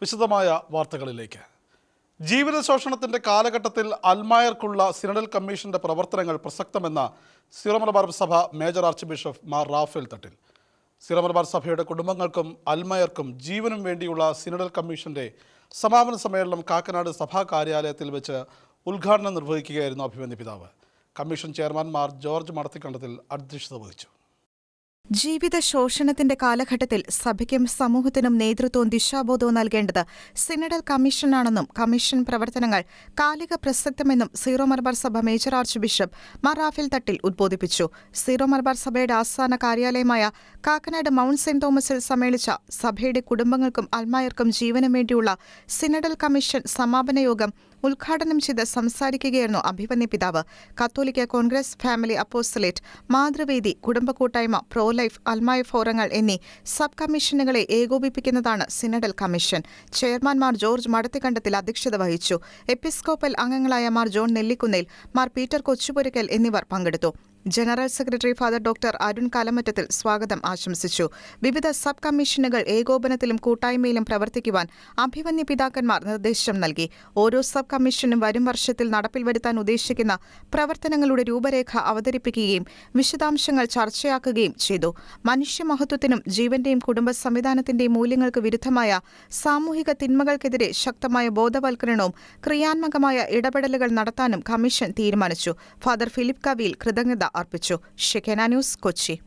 വിശദമായ വാർത്തകളിലേക്ക്. ജീവിത ശോഷണത്തിന്റെ കാലഘട്ടത്തിൽ അൽമായർക്കുള്ള സിനഡൽ കമ്മീഷന്റെ പ്രവർത്തനങ്ങൾ പ്രസക്തമെന്ന സിറമലബാർ സഭ major archbishop Mar Raphael Thattil. Syro-Malabar സഭയുടെ കുടുംബങ്ങൾക്കും അൽമായർക്കും ജീവനും വേണ്ടിയുള്ള സിനഡൽ കമ്മീഷന്റെ സമാപന സമ്മേളനം കാക്കനാട് സഭാ കാര്യാലയത്തിൽ വെച്ച് ഉദ്ഘാടനം നിർവഹിക്കുകയായിരുന്നു അഭിമന്യ പിതാവ്. Commission chairman Mar George Madathikandathil അധ്യക്ഷത വഹിച്ചു. ജീവിത ശോഷണത്തിന്റെ കാലഘട്ടത്തിൽ സഭയ്ക്കും സമൂഹത്തിനും നേതൃത്വവും ദിശാബോധവും നൽകേണ്ടത് സിനഡൽ കമ്മീഷനാണെന്നും കമ്മീഷൻ പ്രവർത്തനങ്ങൾ കാലിക പ്രസക്തമെന്നും സീറോ മലബാർ സഭ മേജർ ആർച്ച് ബിഷപ്പ് മറാഫിൽ റാഫേൽ തട്ടിൽ ഉദ്ബോധിപ്പിച്ചു. സീറോ മലബാർ സഭയുടെ ആസ്ഥാന കാര്യാലയമായ കാക്കനാട് മൗണ്ട് സെന്റ് തോമസിൽ സമ്മേളിച്ച സഭയുടെ കുടുംബങ്ങൾക്കും അൽമായർക്കും ജീവനും വേണ്ടിയുള്ള സിനഡൽ കമ്മീഷൻ സമാപന യോഗം ഉദ്ഘാടനം ചെയ്ത് സംസാരിക്കുകയായിരുന്നു അഭിമന്യ പിതാവ്. കത്തോലിക്ക കോൺഗ്രസ് ഫാമിലി അപ്പോസ്റ്റലേറ്റ് മാതൃവേദി കുടുംബ കൂട്ടായ്മ പ്രോ ലൈഫ് അൽമായ ഫോറങ്ങൾ എന്നീ സബ് കമ്മീഷനുകളെ ഏകോപിപ്പിക്കുന്നതാണ് സിനഡൽ കമ്മീഷൻ ചെയർമാൻമാർ ജോർജ് മടത്തിക്കണ്ടത്തിൽ അധ്യക്ഷത വഹിച്ചു. എപ്പിസ്കോപ്പൽ അംഗങ്ങളായ മാർ ജോൺ നെല്ലിക്കുന്നേൽ മാർ പീറ്റർ കൊച്ചുപുരക്കൽ എന്നിവർ പങ്കെടുത്തു. General secretary father doctor Arun Kalamattathil സ്വാഗതം ആശംസിച്ചു. വിവിധ സബ് കമ്മീഷനുകൾ ഏകോപനത്തിലും കൂട്ടായ്മയിലും പ്രവർത്തിക്കുവാൻ അഭിമന്യ പിതാക്കന്മാർ നിർദ്ദേശം നൽകി. ഓരോ സബ് കമ്മീഷനും വരും വർഷത്തിൽ നടപ്പിൽ വരുത്താൻ ഉദ്ദേശിക്കുന്ന പ്രവർത്തനങ്ങളുടെ രൂപരേഖ അവതരിപ്പിക്കുകയും വിശദാംശങ്ങൾ ചർച്ചയാക്കുകയും ചെയ്തു. മനുഷ്യമഹത്വത്തിനും ജീവന്റെയും കുടുംബ സംവിധാനത്തിന്റെയും മൂല്യങ്ങൾക്ക് വിരുദ്ധമായ സാമൂഹിക തിന്മകൾക്കെതിരെ ശക്തമായ ബോധവൽക്കരണവും ക്രിയാത്മകമായ ഇടപെടലുകൾ നടത്താനും കമ്മീഷൻ തീരുമാനിച്ചു. ഫാദർ ഫിലിപ്പ് കവിയിൽ കൃതജ്ഞത അർപ്പിച്ചു. Shekinah news Kochi.